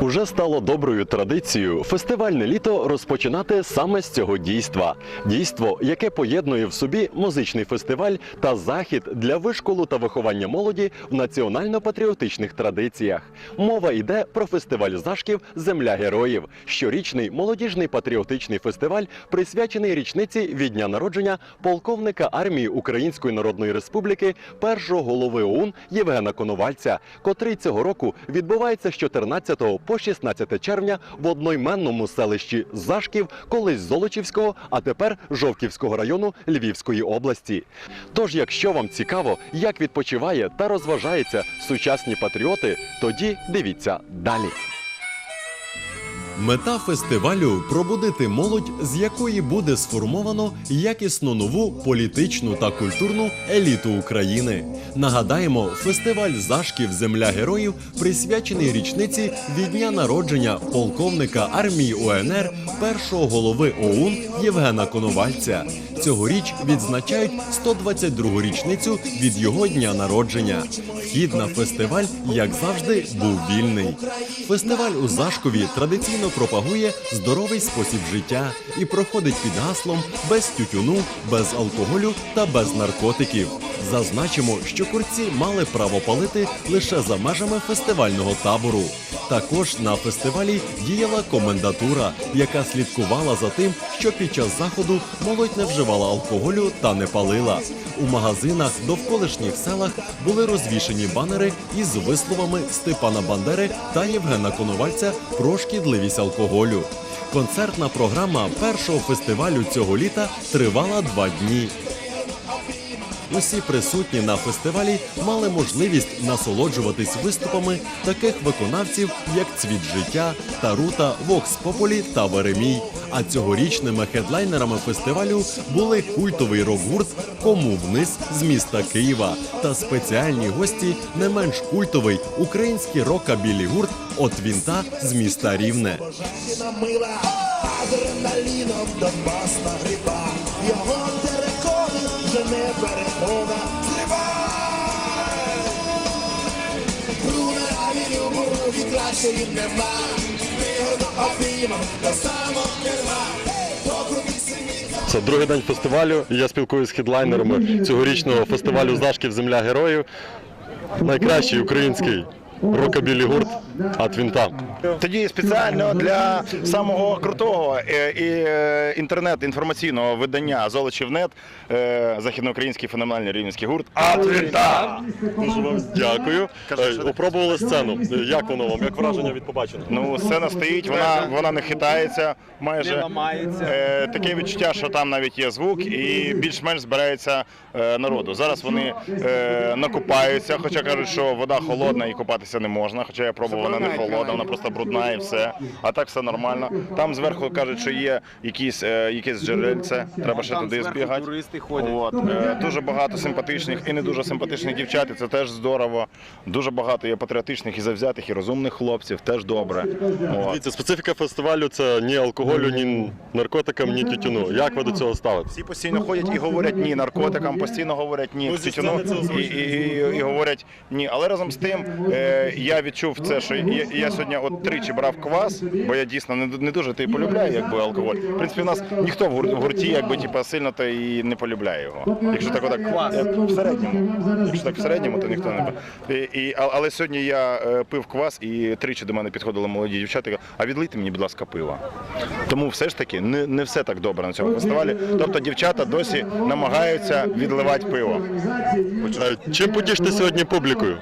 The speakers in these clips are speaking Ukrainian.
Уже стало доброю традицією фестивальне літо розпочинати саме з цього дійства. Дійство, яке поєднує в собі музичний фестиваль та захід для вишколу та виховання молоді в національно-патріотичних традиціях. Мова йде про фестиваль зашків Земля героїв, щорічний молодіжний патріотичний фестиваль, присвячений річниці від дня народження полковника армії Української Народної Республіки, першого голови ОУН Євгена Коновальця, котрий цього року відбувається з 14 по 16 червня в одноіменному селищі Зашків, колись Золочівського, а тепер Жовківського району Львівської області. Тож, якщо вам цікаво, як відпочиває та розважається сучасні патріоти, тоді дивіться далі. Мета фестивалю пробудити молодь, з якої буде сформовано якісно нову політичну та культурну еліту України. Нагадаємо, фестиваль Зашків Земля героїв присвячений річниці від дня народження полковника армії УНР, першого голови ОУН Євгена Коновальця. Цьогоріч відзначають 122-гу річницю від його дня народження. Вхід на фестиваль, як завжди, був вільний. Фестиваль у Зашкові традиційно пропагує здоровий спосіб життя і проходить під гаслом без тютюну, без алкоголю та без наркотиків. Зазначимо, що курці мали право палити лише за межами фестивального табору. Також на фестивалі діяла комендатура, яка слідкувала за тим, що під час заходу молодь не вживала алкоголю та не палила. У магазинах довколишніх селах були розвішені банери із висловами Степана Бандери та Євгена Коновальця про шкідливість алкоголю. Концертна програма першого фестивалю цього літа тривала два дні. Усі присутні на фестивалі мали можливість насолоджуватись виступами таких виконавців, як Цвіт життя, Тарута, Вокс Пополі та Веремій. А цьогорічними хедлайнерами фестивалю були культовий рок-гурт Кому вниз з міста Києва та спеціальні гості не менш культовий український рокабілі гурт От Вінта з міста Рівне. Адреналіном Донбас нагріба. Його не перемога. Зливай! Бруна, а він у мурові кращої нема. Вигодно обіймом до самого сині Це другий день фестивалю. і Я спілкуюся з хедлайнерами цьогорічного фестивалю Зашків Земля героїв. Найкращий український рокабілі гурт Атвінта. Тоді спеціально для самого крутого е, і е, інтернет-інформаційного видання Золочівнет е, західноукраїнський феноменальний рівненський гурт Атвінта. Дуже вам дякую. Опробували сцену. Як воно вам? Як враження від побаченого? Ну, сцена стоїть, вона, вона не хитається майже. Не ламається. Е, таке відчуття, що там навіть є звук і більш-менш збирається е, народу. Зараз вони е, накупаються, хоча кажуть, що вода холодна і купатися не можна. Хоча я пробував, вона не холодна, вона просто брудна і все. А так все нормально. Там зверху кажуть, що є якісь, е, якесь джерельце, треба ще туди збігати. туристи ходять. От, е, дуже багато симпатичних і не дуже симпатичних дівчат, і це теж здорово. Дуже багато є патріотичних і завзятих, і розумних хлопців, теж добре. От. Дивіться, специфіка фестивалю це ні алкоголю, ні наркотикам, ні тютюну. Як ви до цього ставитесь? Всі постійно ходять і говорять ні наркотикам, постійно говорять ні Ну, тютюну і, і, і, і говорять ні. Але разом з тим е, я відчув це, що я, я сьогодні от тричі брав квас, бо я дійсно не, не дуже ти полюбляю, якби алкоголь. В принципі, у нас ніхто в гур- в гурті, якби типа сильно то і не полюбляє його. Якщо так отак е, в середньому, якщо так в середньому, то ніхто не і, і, а- але сьогодні я е, пив квас і тричі до мене підходили молоді дівчата. і кажуть, А відлийте мені, будь ласка, пива. Тому все ж таки не, не все так добре на цьому фестивалі. Тобто дівчата досі намагаються відливати пиво Е, Чим потішите сьогодні публікою?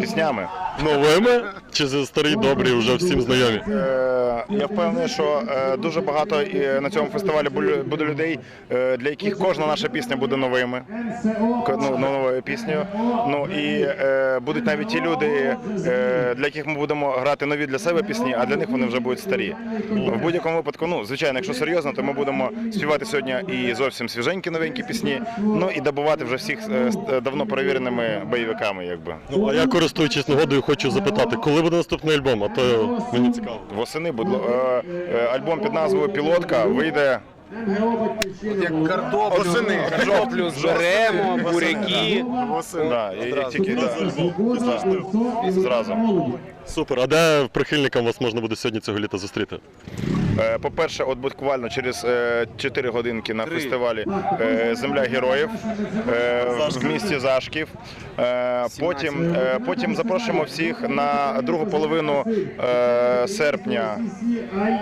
піснями. Новими чи старі добрі, вже всім знайомі? Е, Я впевнений, що е, дуже багато на цьому фестивалі буде людей, е, для яких кожна наша пісня буде новими, ну, новою піснею. Ну і будуть навіть ті люди, для яких ми будемо грати нові для себе пісні, а для них вони вже будуть старі. В будь-якому випадку, ну звичайно, якщо серйозно, то ми будемо співати сьогодні і зовсім свіженькі новенькі пісні. Ну і добувати вже всіх давно перевіреними бойовиками, якби. Ну, а я користуючись нагодою, хочу запитати, коли буде наступний альбом? А то мені цікаво. Восени будь е, е, альбом під назвою Пілотка вийде Як картоплю, Осени. картоплю зберемо, буряки. Да, і, і тільки да, да, зразу. Супер. А де прихильникам вас можна буде сьогодні цього літа зустріти? Е, По-перше, от буквально через е, 4 годинки на фестивалі е, Земля героїв е, в місті Зашків. Е, Потім, е, потім запрошуємо всіх на другу половину е, серпня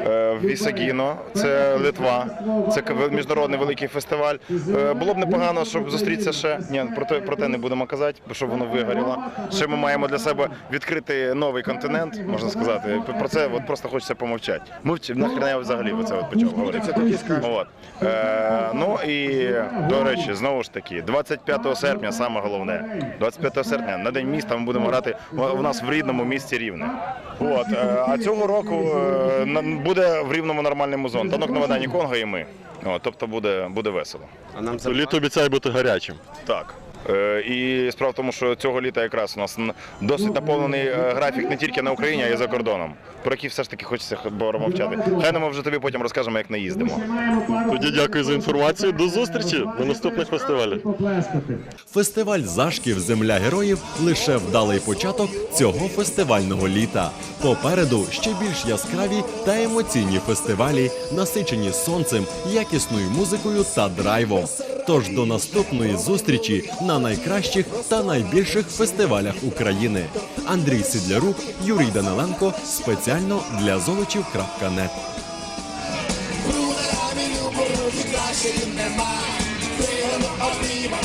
е, в Вісагіно. Це Литва. Це міжнародний великий фестиваль. Е, Було б непогано, щоб зустрітися ще. Ні, про те, про те не будемо казати, бо щоб воно вигоріло. Ще ми маємо для себе відкрити новий континент, можна сказати. Про це от просто хочеться помовчати. Мовчи, нахрена я взагалі про це от почав говорити. От. Е, ну і до речі, знову ж таки, 25 серпня саме головне. 25 серпня на день міста ми будемо грати у у нас в рідному місті Рівне. От. е, а цього року е, буде в рівному нормальний музон. Танок на Водані Конго і ми. От, тобто буде, буде весело. А нам це Літо обіцяє бути гарячим. Так. Е, І справа в тому, що цього літа якраз у нас досить наповнений е, графік не тільки на Україні, а й за кордоном. Про який все ж таки хочеться мовчати. Хай нам вже тобі потім розкажемо, як не їздимо. Тоді дякую за інформацію. До зустрічі на наступних фестивалях. Фестиваль Зашків Земля героїв лише вдалий початок цього фестивального літа. Попереду ще більш яскраві та емоційні фестивалі, насичені сонцем, якісною музикою та драйвом. Тож до наступної зустрічі на найкращих та найбільших фестивалях України. Андрій Сидлярук, Юрій Даниленко спеціально для золочів.нет. Нема. Обійма,